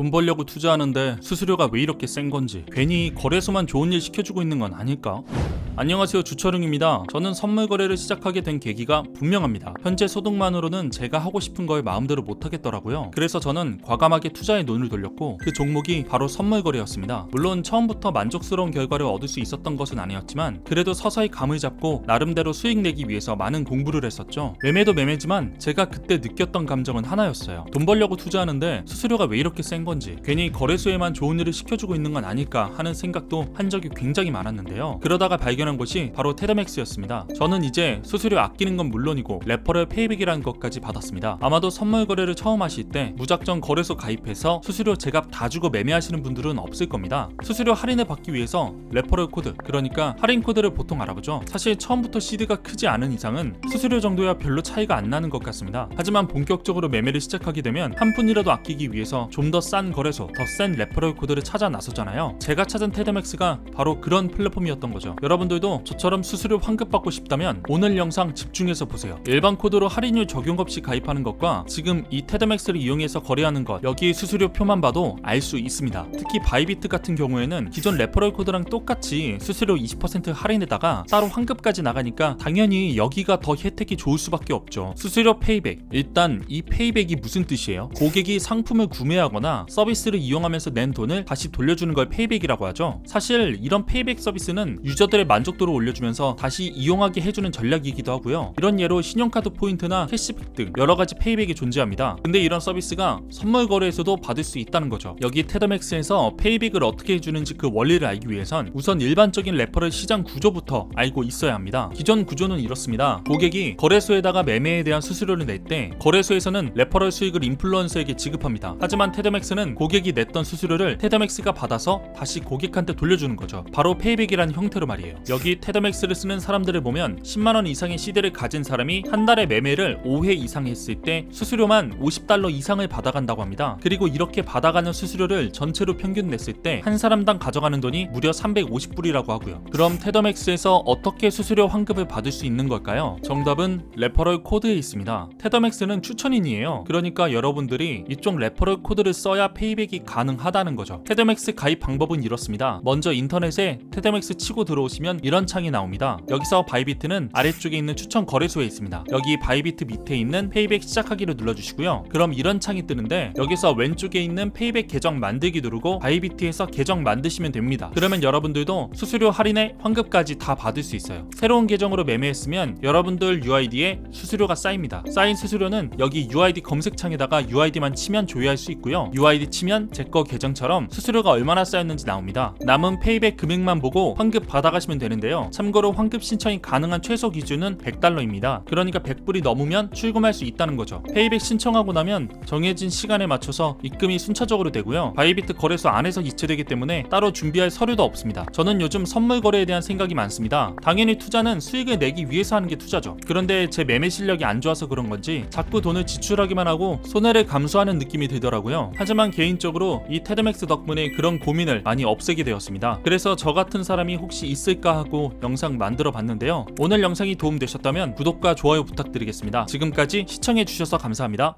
돈 벌려고 투자하는데 수수료가 왜 이렇게 센 건지 괜히 거래소만 좋은 일 시켜주고 있는 건 아닐까? 안녕하세요 주철웅입니다. 저는 선물 거래를 시작하게 된 계기가 분명합니다. 현재 소득만으로는 제가 하고 싶은 걸 마음대로 못 하겠더라고요. 그래서 저는 과감하게 투자에 눈을 돌렸고 그 종목이 바로 선물 거래였습니다. 물론 처음부터 만족스러운 결과를 얻을 수 있었던 것은 아니었지만 그래도 서서히 감을 잡고 나름대로 수익 내기 위해서 많은 공부를 했었죠. 매매도 매매지만 제가 그때 느꼈던 감정은 하나였어요. 돈 벌려고 투자하는데 수수료가 왜 이렇게 센 건지 괜히 거래소에만 좋은 일을 시켜주고 있는 건 아닐까 하는 생각도 한 적이 굉장히 많았는데요. 그러다가 발견한 것이 바로 테더맥스였습니다. 저는 이제 수수료 아끼는 건 물론이고 레퍼럴 페이백이라는 것까지 받았습니다. 아마도 선물 거래를 처음 하실 때 무작정 거래소 가입해서 수수료 제값 다 주고 매매하시는 분들은 없을 겁니다. 수수료 할인을 받기 위해서 레퍼럴 코드 그러니까 할인 코드를 보통 알아보죠. 사실 처음부터 시드가 크지 않은 이상은 수수료 정도야 별로 차이가 안 나는 것 같습니다. 하지만 본격적으로 매매를 시작하게 되면 한 푼이라도 아끼기 위해서 좀 더 싼 거래소, 더센 레퍼럴 코드를 찾아 나서잖아요. 제가 찾은 테드맥스가 바로 그런 플랫폼이었던 거죠. 여러분 들도 저처럼 수수료 환급받고 싶다면 오늘 영상 집중해서 보세요. 일반 코드로 할인율 적용 없이 가입하는 것과 지금 이 테드맥스를 이용해서 거래하는 것 여기 수수료 표만 봐도 알 수 있습니다. 특히 바이비트 같은 경우에는 기존 레퍼럴 코드랑 똑같이 수수료 20% 할인에다가 따로 환급까지 나가니까 당연히 여기가 더 혜택이 좋을 수밖에 없죠. 수수료 페이백. 일단 이 페이백이 무슨 뜻이에요? 고객이 상품을 구매하거나 서비스를 이용하면서 낸 돈을 다시 돌려주는 걸 페이백이라고 하죠. 사실 이런 페이백 서비스는 유저들의 만 족도를 올려주면서 다시 이용하게 해주는 전략이기도 하고요. 이런 예로 신용카드 포인트나 캐시백 등 여러 가지 페이백이 존재합니다. 근데 이런 서비스가 선물 거래에서도 받을 수 있다는 거죠. 여기 테더맥스에서 페이백을 어떻게 해주는지 그 원리를 알기 위해선 우선 일반적인 레퍼럴 시장 구조부터 알고 있어야 합니다. 기존 구조는 이렇습니다. 고객이 거래소에다가 매매에 대한 수수료를 낼 때 거래소에서는 레퍼럴 수익을 인플루언서에게 지급합니다. 하지만 테더맥스는 고객이 냈던 수수료를 테더맥스가 받아서 다시 고객한테 돌려주는 거죠. 바로 페이백이라는 형태로 말이에요. 여기 테더맥스를 쓰는 사람들을 보면 10만 원 이상의 시드를 가진 사람이 한 달에 매매를 5회 이상 했을 때 수수료만 50달러 이상을 받아간다고 합니다. 그리고 이렇게 받아가는 수수료를 전체로 평균 냈을 때 한 사람당 가져가는 돈이 무려 350불이라고 하고요. 그럼 테더맥스에서 어떻게 수수료 환급을 받을 수 있는 걸까요? 정답은 레퍼럴 코드에 있습니다. 테더맥스는 추천인이에요. 그러니까 여러분들이 이쪽 레퍼럴 코드를 써야 페이백이 가능하다는 거죠. 테더맥스 가입 방법은 이렇습니다. 먼저 인터넷에 테더맥스 치고 들어오시면 이런 창이 나옵니다. 여기서 바이비트는 아래쪽에 있는 추천 거래소에 있습니다. 여기 바이비트 밑에 있는 페이백 시작하기를 눌러주시고요. 그럼 이런 창이 뜨는데 여기서 왼쪽에 있는 페이백 계정 만들기 누르고 바이비트에서 계정 만드시면 됩니다. 그러면 여러분들도 수수료 할인에 환급까지 다 받을 수 있어요. 새로운 계정으로 매매했으면 여러분들 UID에 수수료가 쌓입니다. 쌓인 수수료는 여기 UID 검색창에다가 UID만 치면 조회할 수 있고요. UID 치면 제거 계정처럼 수수료가 얼마나 쌓였는지 나옵니다. 남은 페이백 금액만 보고 환급 받아가시면 되는데요. 참고로 환급 신청이 가능한 최소 기준은 100달러입니다. 그러니까 100불이 넘으면 출금할 수 있다는 거죠. 페이백 신청하고 나면 정해진 시간에 맞춰서 입금이 순차적으로 되고요. 바이비트 거래소 안에서 이체되기 때문에 따로 준비할 서류도 없습니다. 저는 요즘 선물 거래에 대한 생각이 많습니다. 당연히 투자는 수익을 내기 위해서 하는 게 투자죠. 그런데 제 매매 실력이 안 좋아서 그런 건지 자꾸 돈을 지출하기만 하고 손해를 감수하는 느낌이 들더라고요. 하지만 개인적으로 이 테드맥스 덕분에 그런 고민을 많이 없애게 되었습니다. 그래서 저 같은 사람이 혹시 있을까 하고 영상 만들어 봤는데요. 오늘 영상이 도움되셨다면 구독과 좋아요 부탁드리겠습니다. 지금까지 시청해 주셔서 감사합니다.